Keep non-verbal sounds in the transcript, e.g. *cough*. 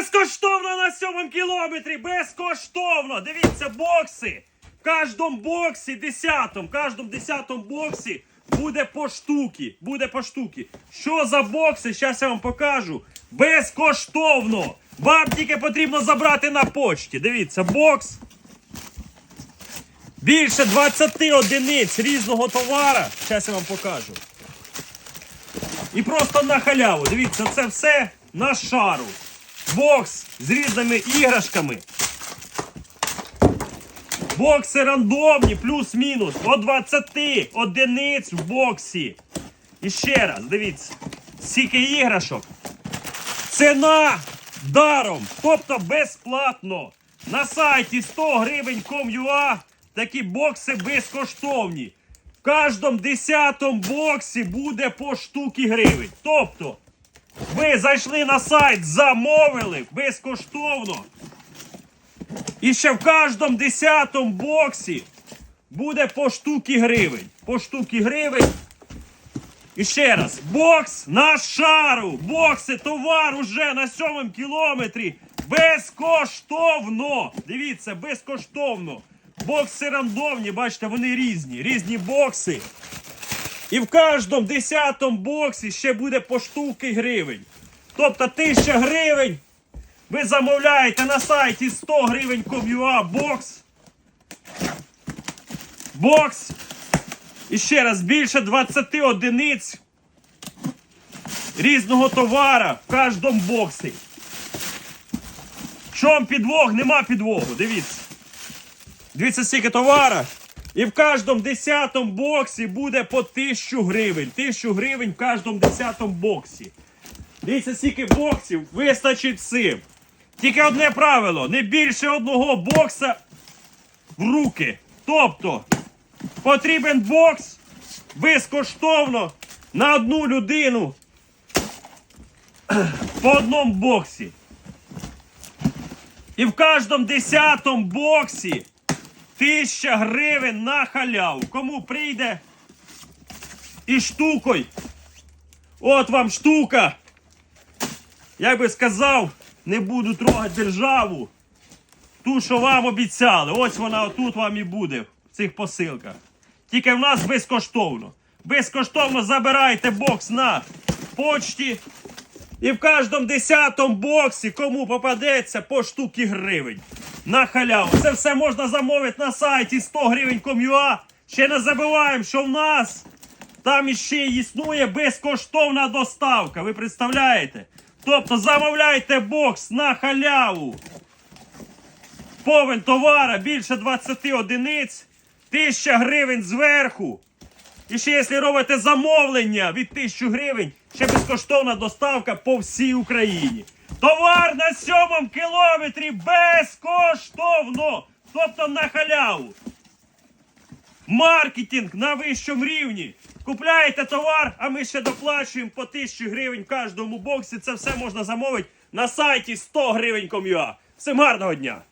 Безкоштовно на сьомому кілометрі! Безкоштовно! Дивіться, бокси! В кожному боксі, десятому, в кожному десятому боксі буде по штуки. Буде по штуки. Що за бокси? Зараз я вам покажу. Безкоштовно! Вам тільки потрібно забрати на почті. Дивіться, бокс. Більше 20 одиниць різного товара. Зараз я вам покажу. І просто на халяву. Дивіться, це все на шару. Бокс з різними іграшками. Бокси рандомні, плюс-мінус. До 20 одиниць в боксі. І ще раз, дивіться. Скільки іграшок. Ціна даром, тобто безплатно. На сайті 100 гривень com.ua такі бокси безкоштовні. В кожному десятому боксі буде по штуки гривень. Тобто, ви зайшли на сайт, замовили безкоштовно. І ще в кожному десятому боксі буде по штуки гривень. По штуки гривень. І ще раз, бокс на шару. Бокси, товар уже на сьомому кілометрі. Безкоштовно. Дивіться, безкоштовно. Бокси рандомні, бачите, вони різні. Різні бокси. І в кожному десятому боксі ще буде по штуки гривень. Тобто 1000 гривень. Ви замовляєте на сайті 100 гривень com.ua бокс. Бокс. І ще раз, більше 20 одиниць різного товара в кожному боксі. Чом підвох, нема підвогу, дивіться. Дивіться, скільки товара. І в кожному десятому боксі буде по 1000 гривень. 1000 гривень в кожному десятому боксі. Дивіться, скільки боксів вистачить всім. Тільки одне правило: не більше одного бокса в руки. Тобто потрібен бокс безкоштовно на одну людину *clears throat* по одному боксі. І в кожному десятому боксі тисяча гривень на халяву. Кому прийде і штукою. От вам штука. Я би сказав, не буду трогати державу. Ту, що вам обіцяли. Ось вона отут вам і буде в цих посилках. Тільки в нас безкоштовно. Безкоштовно забирайте бокс на почті. І в кожному десятому боксі, кому попадеться, по штуки гривень. На халяву. Це все можна замовити на сайті 100 гривень com.ua. Ще не забуваємо, що в нас там іще існує безкоштовна доставка. Ви представляєте? Тобто замовляйте бокс на халяву. Повен товара більше 20 одиниць, 1000 гривень зверху. І ще, якщо робите замовлення від 1000 гривень, ще безкоштовна доставка по всій Україні. Товар на сьомому кілометрі безкоштовно. Тобто на халяву. Маркетинг на вищому рівні. Купляєте товар, а ми ще доплачуємо по 1000 гривень в кожному боксі. Це все можна замовити на сайті 100 гривень.com.ua. Всім гарного дня!